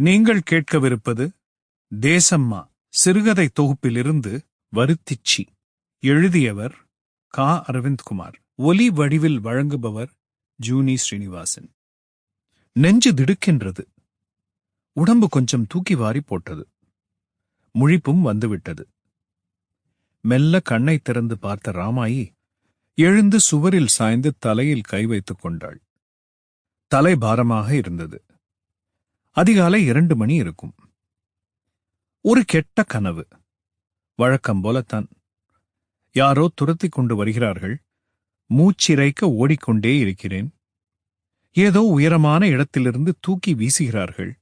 நீங்கள் கேட்கவிருப்பது தேசம்மா. சிறுகதை தொகுப்பிலிருந்து வருத்திச்சி. எழுதியவர் கா. அரவிந்த்குமார். ஒலி வடிவில் வழங்குபவர் ஜூனி ஸ்ரீனிவாசன். நெஞ்சு திடுக்கின்றது. உடம்பு கொஞ்சம் தூக்கி வாரி போட்டது. முழிப்பும் வந்துவிட்டது. மெல்ல கண்ணை திறந்து பார்த்த ராமாயி எழுந்து சுவரில் சாய்ந்து தலையில் கை வைத்துக் கொண்டாள். தலை பாரமாக இருந்தது. அதிகாலை இரண்டு மணி இருக்கும். ஒரு கெட்ட கனவு. வழக்கம் போலத்தான். யாரோ துரத்தி கொண்டு வருகிறார்கள். மூச்சிறைக்க ஓடிக்கொண்டே இருக்கிறேன். ஏதோ உயரமான இடத்திலிருந்து தூக்கி வீசுகிறார்கள்.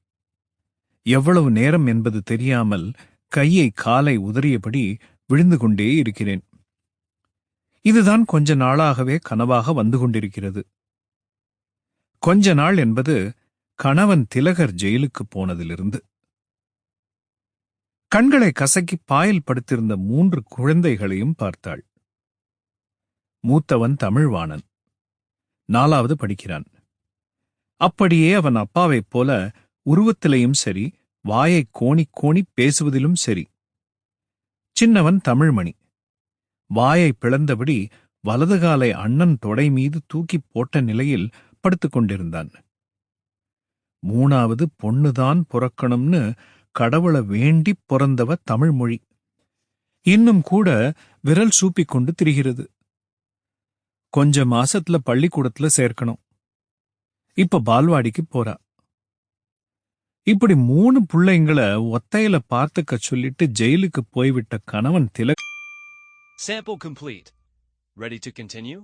எவ்வளவு நேரம் என்பது தெரியாமல் கையை காலை உதறியபடி விழுந்து கொண்டே இருக்கிறேன். இதுதான் கொஞ்ச நாளாகவே கனவாக வந்து கொண்டிருக்கிறது. கொஞ்ச நாள் என்பது கணவன் திலகர் ஜெயிலுக்கு போனதிலிருந்து கண்களை கசக்கி பாயில் படுத்திருந்த மூன்று குழந்தைகளையும் பார்த்தாள். மூத்தவன் தமிழ்வாணன். நாலாவது படிக்கிறான். அப்படியே அவன் அப்பாவைப் போல உருவத்திலையும் சரி வாயை கோணி கோணி பேசுவதிலும் சரி. சின்னவன் தமிழ்மணி. வாயை பிளந்தபடி வலது காலை அண்ணன் தொடை மீது தூக்கி போட்ட நிலையில் படுத்துக் கொண்டிருந்தான். மூணாவது பொண்ணுதான் பிறக்கணும்னு கடவுளை வேண்டி பிறந்தவ தமிழ்மொழி இன்னும் கூட விரல் சூப்பிக்கொண்டு திரிகிறது கொஞ்ச மாசத்துல பள்ளிக்கூடத்துல சேர்க்கணும் இப்ப பால்வாடிக்கு போறா இப்படி மூணு பிள்ளைங்களை ஒத்தையில பார்த்துக்க சொல்லிட்டு ஜெயிலுக்கு போய்விட்ட கணவன் Tilak Sample complete. Ready to continue?